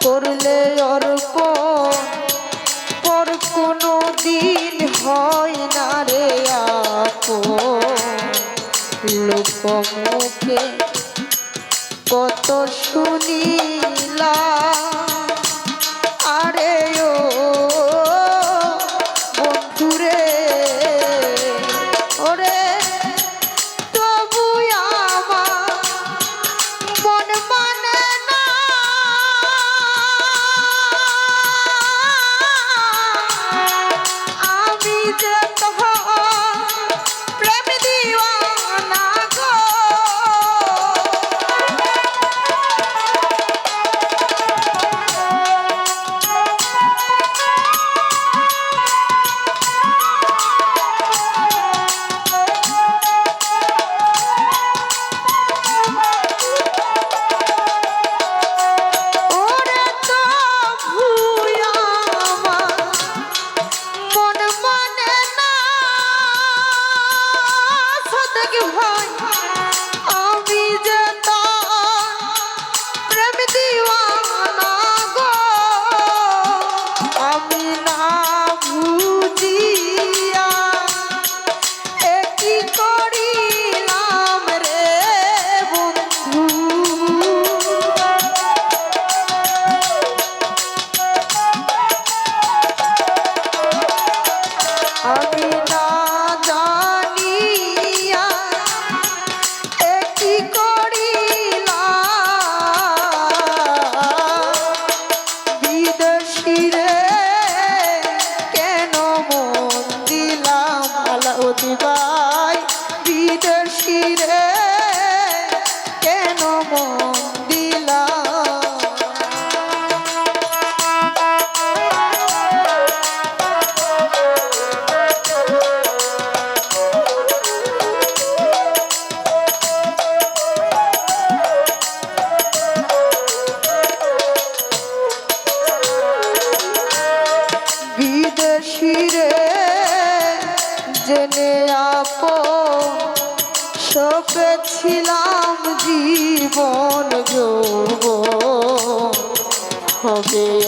করলে অর্প পর কোনো দিন হয় না রে লোক কত শুনিলা আছে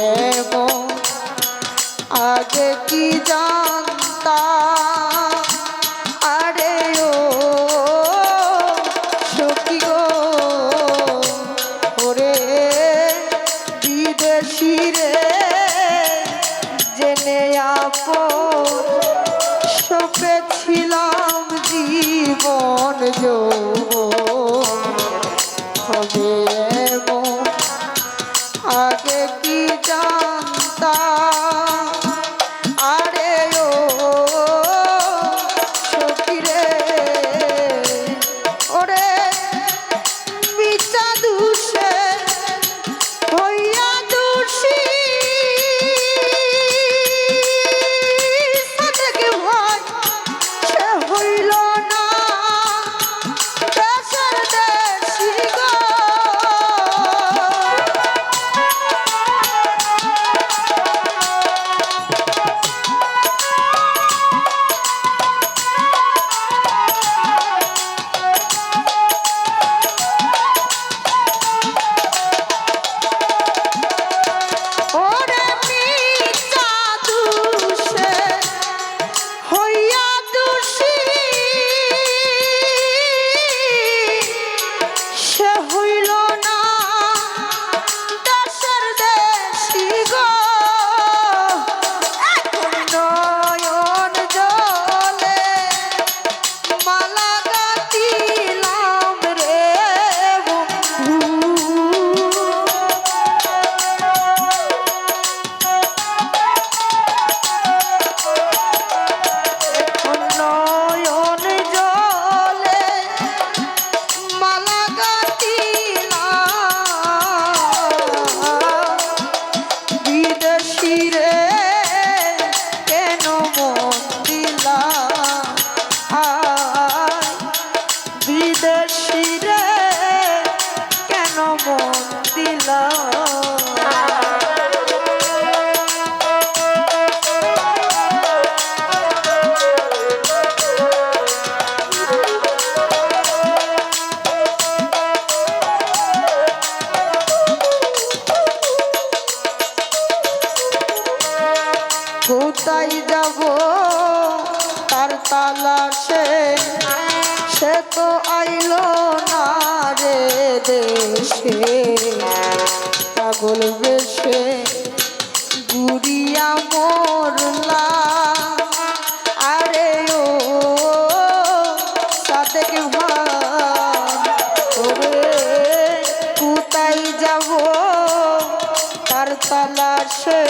দেশে পাগল বেশে গুড়িয়া মরলা আরে ও সাথে ওরে কোথায় যাব? তার তালাশে